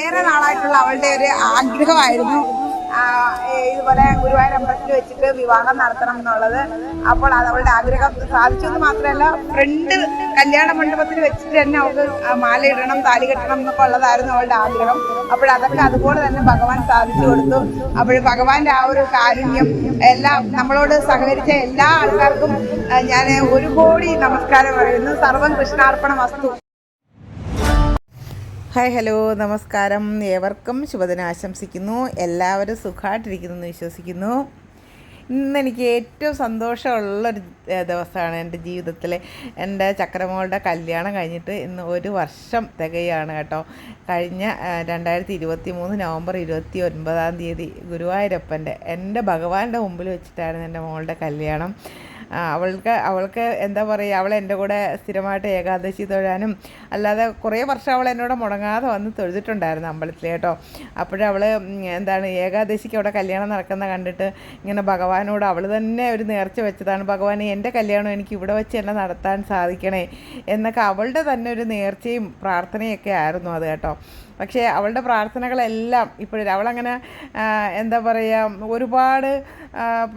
ഏറെ നാളായിട്ടുള്ള അവളുടെ ഒരു ആഗ്രഹമായിരുന്നു. ഇതുപോലെ ഗുരുവായൂർ അമ്പലത്തിൽ വെച്ചിട്ട് വിവാഹം നടത്തണം എന്നുള്ളത്. അപ്പോൾ അത് അവളുടെ ആഗ്രഹം സാധിച്ചെന്ന് മാത്രമല്ല ഫ്രണ്ട് കല്യാണ മണ്ഡപത്തിൽ വെച്ചിട്ട് തന്നെ അവൾക്ക് മാല ഇടണം താലി കെട്ടണം എന്നൊക്കെ ഉള്ളതായിരുന്നു അവളുടെ ആഗ്രഹം. അപ്പോൾ അതൊക്കെ അതുപോലെ തന്നെ ഭഗവാൻ സാധിച്ചു കൊടുത്തു. അപ്പോൾ ഭഗവാന്റെ ആ ഒരു കാരുണ്യം എല്ലാം നമ്മളോട് സഹകരിച്ച എല്ലാ ആൾക്കാർക്കും ഞാൻ ഒരു കോടി നമസ്കാരം പറയുന്നു. സർവം കൃഷ്ണാർപ്പണ വസ്തു ഹായ് ഹലോ നമസ്കാരം. ഏവർക്കും ശുഭദിനം ആശംസിക്കുന്നു. എല്ലാവരും സുഖമായിട്ടിരിക്കുന്നു എന്ന് വിശ്വസിക്കുന്നു. ഇന്ന് എനിക്ക് ഏറ്റവും സന്തോഷമുള്ളൊരു ദിവസമാണ് എന്റെ ജീവിതത്തിൽ എന്റെ ചക്രമോളുടെ കല്യാണം കഴിഞ്ഞിട്ട് ഇന്ന് ഒരു വർഷം തികയാണ് കേട്ടോ. കഴിഞ്ഞ രണ്ടായിരത്തി ഇരുപത്തി മൂന്ന് നവംബർ ഇരുപത്തി ഒൻപതാം തീയതി ഗുരുവായൂരപ്പന്റെ എന്റെ ഭഗവാന്റെ മുമ്പിൽ വെച്ചിട്ടായിരുന്നു എന്റെ മോളുടെ കല്യാണം. അവൾക്ക് അവൾക്ക് എന്താ പറയുക അവൾ എന്റെ കൂടെ സ്ഥിരമായിട്ട് ഏകാദശി തൊഴാനും അല്ലാതെ കുറേ വർഷം അവൾ എന്നോട് മുടങ്ങാതെ വന്ന് തൊഴുതിട്ടുണ്ടായിരുന്നു അമ്പലത്തിൽ കേട്ടോ. അപ്പോഴവൾ എന്താണ് ഏകാദശിക്ക് അവിടെ കല്യാണം നടക്കുന്ന കണ്ടിട്ട് ഇങ്ങനെ ഭഗവാനോട് അവൾ തന്നെ ഒരു നേർച്ച വെച്ചതാണ് ഭഗവാനെ എന്റെ കല്യാണം എനിക്ക് ഇവിടെ വെച്ച് തന്നെ നടത്താൻ സാധിക്കണേ എന്നൊക്കെ അവളുടെ തന്നെ ഒരു നേർച്ചയും പ്രാർത്ഥനയൊക്കെ ആയിരുന്നു അത് കേട്ടോ. പക്ഷേ അവളുടെ പ്രാർത്ഥനകളെല്ലാം ഇപ്പോഴും അവളങ്ങനെ എന്താ പറയുക ഒരുപാട്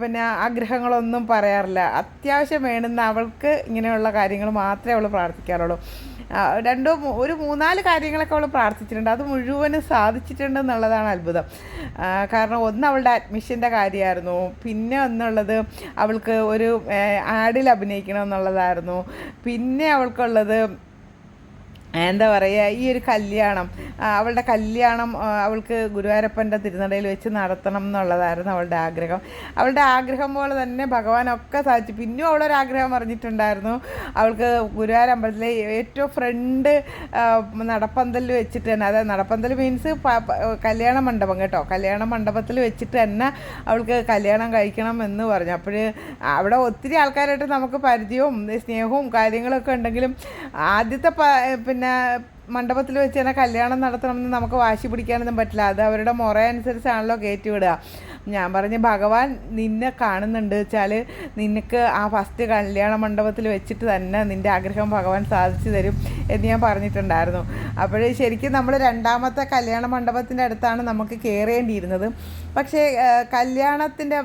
പിന്നെ ആഗ്രഹങ്ങളൊന്നും പറയാറില്ല. അത്യാവശ്യം വേണ്ടുന്ന അവൾക്ക് ഇങ്ങനെയുള്ള കാര്യങ്ങൾ മാത്രമേ അവൾ പ്രാർത്ഥിക്കാറുള്ളൂ. രണ്ടോ ഒരു മൂന്നാൽ കാര്യങ്ങളൊക്കെ അവൾ പ്രാർത്ഥിച്ചിട്ടുണ്ട്. അത് മുഴുവനും സാധിച്ചിട്ടുണ്ട് എന്നുള്ളതാണ് അത്ഭുതം. കാരണം ഒന്ന് അവളുടെ അഡ്മിഷന്റെ കാര്യമായിരുന്നു. പിന്നെ ഒന്നുള്ളത് അവൾക്ക് ഒരു ആഡിൽ അഭിനയിക്കണം എന്നുള്ളതായിരുന്നു. പിന്നെ അവൾക്കുള്ളത് എന്താ പറയുക ഈ ഒരു കല്യാണം. അവളുടെ കല്യാണം അവൾക്ക് ഗുരുവായൂരപ്പന്റെ തിരുനടയിൽ വെച്ച് നടത്തണം എന്നുള്ളതായിരുന്നു അവളുടെ ആഗ്രഹം. അവളുടെ ആഗ്രഹം പോലെ തന്നെ ഭഗവാനൊക്കെ സാധിച്ചു. പിന്നെയും അവളൊരു ആഗ്രഹം പറഞ്ഞിട്ടുണ്ടായിരുന്നു. അവൾക്ക് ഗുരുവായൂർ അമ്പലത്തിലെ ഏറ്റവും ഫ്രണ്ട് നടപ്പന്തൽ വെച്ചിട്ട് തന്നെ അതായത് നടപ്പന്തൽ മീൻസ് കല്യാണ മണ്ഡപം കേട്ടോ. കല്യാണ മണ്ഡപത്തിൽ വെച്ചിട്ട് തന്നെ അവൾക്ക് കല്യാണം കഴിക്കണം എന്ന് പറഞ്ഞു. അപ്പോൾ അവിടെ ഒത്തിരി ആൾക്കാരായിട്ട് നമുക്ക് പരിചയവും സ്നേഹവും കാര്യങ്ങളൊക്കെ ഉണ്ടെങ്കിലും ആദ്യത്തെ പിന്നെ മണ്ഡപത്തിൽ വെച്ച് തന്നെ കല്യാണം നടത്തണമെന്ന് നമുക്ക് വാശി പിടിക്കാനൊന്നും പറ്റില്ല. അത് അവരുടെ മുറ അനുസരിച്ചാണല്ലോ കയറ്റി വിടുക ഞാൻ പറഞ്ഞ് ഭഗവാൻ നിന്നെ കാണുന്നുണ്ട് വെച്ചാൽ നിനക്ക് ആ ഫസ്റ്റ് കല്യാണ മണ്ഡപത്തിൽ വെച്ചിട്ട് തന്നെ നിന്റെ ആഗ്രഹം ഭഗവാൻ സാധിച്ചു തരും എന്ന് ഞാൻ പറഞ്ഞിട്ടുണ്ടായിരുന്നു. അപ്പോൾ ശരിക്കും നമ്മൾ രണ്ടാമത്തെ കല്യാണ മണ്ഡപത്തിന്റെ അടുത്താണ് നമുക്ക് കയറേണ്ടിയിരുന്നത് പക്ഷേ കല്യാണത്തിന്റെ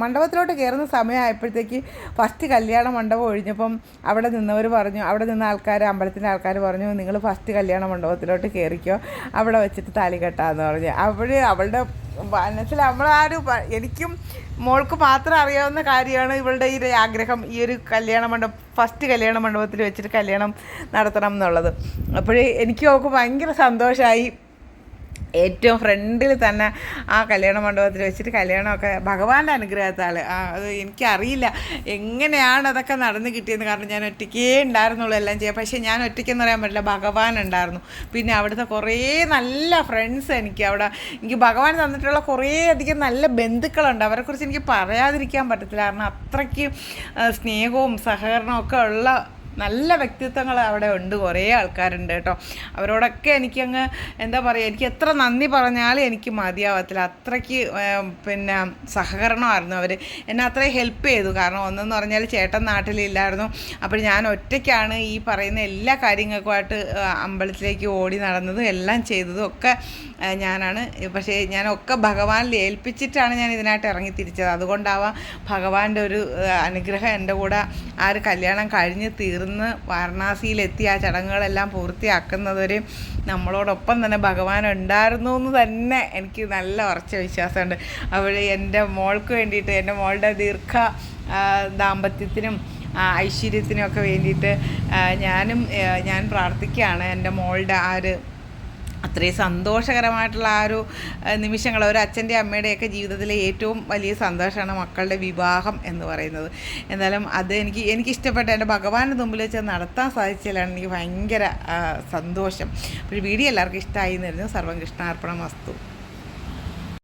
മണ്ഡപത്തിലോട്ട് കയറുന്ന സമയമായപ്പോഴത്തേക്ക് ഫസ്റ്റ് കല്യാണ മണ്ഡപം ഒഴിഞ്ഞപ്പം അവിടെ നിന്നവർ പറഞ്ഞു അവിടെ നിന്ന ആൾക്കാർ അമ്പലത്തിന്റെ ആൾക്കാർ പറഞ്ഞു നിങ്ങൾ ഫസ്റ്റ് കല്യാണ മണ്ഡപത്തിലോട്ട് കയറിക്കോ അവിടെ വെച്ചിട്ട് താലി കെട്ടാന്ന് പറഞ്ഞു. അപ്പോൾ അവളുടെ മനസ്സിൽ നമ്മളാരും ഒരു എനിക്കും മോൾക്ക് മാത്രം അറിയാവുന്ന കാര്യമാണ് ഇവളുടെ ഈ ആഗ്രഹം ഈ ഒരു കല്യാണ മണ്ഡപം ഫസ്റ്റ് കല്യാണ മണ്ഡപത്തിൽ വെച്ചിട്ട് കല്യാണം നടത്തണം എന്നുള്ളത്. അപ്പോഴേ എനിക്ക് അവൾക്ക് ഭയങ്കര സന്തോഷമായി ഏറ്റവും ഫ്രണ്ടിൽ തന്നെ ആ കല്യാണ മണ്ഡപത്തിൽ വെച്ചിട്ട് കല്യാണമൊക്കെ ഭഗവാന്റെ അനുഗ്രഹത്താൽ അത് എനിക്കറിയില്ല. എങ്ങനെയാണ് അതൊക്കെ നടന്നു കിട്ടിയെന്ന് കാരണം ഞാൻ ഒറ്റയ്ക്കേ ഉണ്ടായിരുന്നുള്ളൂ എല്ലാം ചെയ്യാം പക്ഷേ ഞാൻ ഒറ്റയ്ക്കെന്ന് പറയാൻ പറ്റില്ല. ഭഗവാൻ ഉണ്ടായിരുന്നു. പിന്നെ അവിടുത്തെ കുറേ നല്ല ഫ്രണ്ട്സ് എനിക്ക് അവിടെ. എനിക്ക് ഭഗവാൻ തന്നിട്ടുള്ള കുറേ അധികം നല്ല ബന്ധുക്കളുണ്ട്. അവരെക്കുറിച്ച് എനിക്ക് പറയാതിരിക്കാൻ പറ്റത്തില്ല. കാരണം അത്രയ്ക്ക് സ്നേഹവും സഹകരണവും ഒക്കെ ഉള്ള നല്ല വ്യക്തിത്വങ്ങൾ അവിടെ ഉണ്ട്. കുറേ ആൾക്കാരുണ്ട് കേട്ടോ. അവരോടൊക്കെ എനിക്കങ്ങ് എന്താ പറയുക എനിക്ക് എത്ര നന്ദി പറഞ്ഞാലും എനിക്ക് മതിയാവത്തില്ല. അത്രയ്ക്ക് പിന്നെ സഹകരണമായിരുന്നു അവർ എന്നെ അത്രയും ഹെൽപ്പ് ചെയ്തു. കാരണം ഒന്നെന്ന് പറഞ്ഞാൽ ചേട്ടൻ നാട്ടിലില്ലായിരുന്നു. അപ്പോൾ ഞാൻ ഒറ്റയ്ക്കാണ് ഈ പറയുന്ന എല്ലാ കാര്യങ്ങൾക്കുമായിട്ട് അമ്പലത്തിലേക്ക് ഓടി നടന്നതും എല്ലാം ചെയ്തതും ഒക്കെ ഞാനാണ്. പക്ഷേ ഞാനൊക്കെ ഭഗവാനിൽ ഏൽപ്പിച്ചിട്ടാണ് ഞാൻ ഇതിനായിട്ട് ഇറങ്ങി തിരിച്ചത്. അതുകൊണ്ടാവാം ഭഗവാന്റെ ഒരു അനുഗ്രഹം എന്റെ കൂടെ ആ ഒരു കല്യാണം കഴിഞ്ഞ് തീർന്ന് വാരണാസിയിലെത്തി ആ ചടങ്ങുകളെല്ലാം പൂർത്തിയാക്കുന്നതുവരെ നമ്മളോടൊപ്പം തന്നെ ഭഗവാൻ ഉണ്ടായിരുന്നു എന്ന് തന്നെ എനിക്ക് നല്ല ഉറച്ച വിശ്വാസമുണ്ട്. അവിടെ എന്റെ മോൾക്ക് വേണ്ടിയിട്ട് എന്റെ മോളുടെ ദീർഘ ദാമ്പത്യത്തിനും ഐശ്വര്യത്തിനും ഒക്കെ വേണ്ടിയിട്ട് ഞാനും ഞാൻ പ്രാർത്ഥിക്കുകയാണ് എന്റെ മോളുടെ ആ ഒരു അത്രയും സന്തോഷകരമായിട്ടുള്ള ആ ഒരു നിമിഷങ്ങൾ ഒരു അച്ഛന്റെ അമ്മയുടെയൊക്കെ ജീവിതത്തിലെ ഏറ്റവും വലിയ സന്തോഷമാണ് മക്കളുടെ വിവാഹം എന്ന് പറയുന്നത്. എന്നാലും അത് എനിക്ക് എനിക്ക് ഇഷ്ടപ്പെട്ട എന്റെ ഭഗവാന്റെ മുമ്പിൽ വെച്ച് നടത്താൻ സാധിച്ചതിലാണ് എനിക്ക് ഭയങ്കര സന്തോഷം. അപ്പോൾ വീഡിയോ എല്ലാവർക്കും ഇഷ്ടമായി എന്ന് വരുന്നു കൃഷ്ണാർപ്പണം. വസ്തു